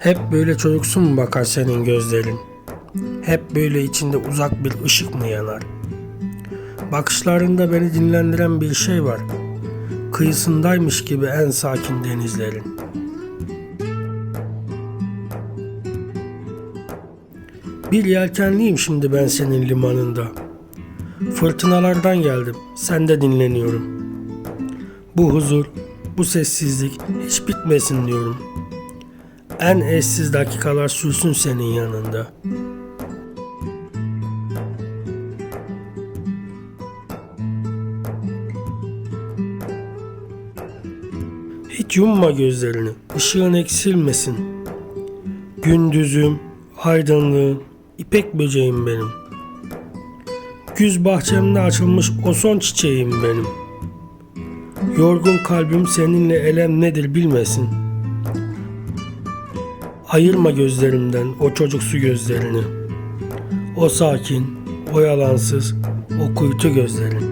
Hep böyle çocuksu mu bakar senin gözlerin? Hep böyle içinde uzak bir ışık mı yanar? Bakışlarında beni dinlendiren bir şey var. Kıyısındaymış gibi en sakin denizlerin. Bir yelkenliyim şimdi ben senin limanında. Fırtınalardan geldim, sende dinleniyorum. Bu huzur, bu sessizlik hiç bitmesin diyorum. En eşsiz dakikalar sürsün senin yanında. Hiç yumma gözlerini, ışığın eksilmesin. Gündüzüm, aydınlığım, ipek böceğim benim. Güz bahçemde açılmış o son çiçeğim benim. Yorgun kalbim seninle elem nedir bilmesin. Ayırma gözlerimden o çocuksu gözlerini. O sakin, o yalansız, o kuytu gözlerini.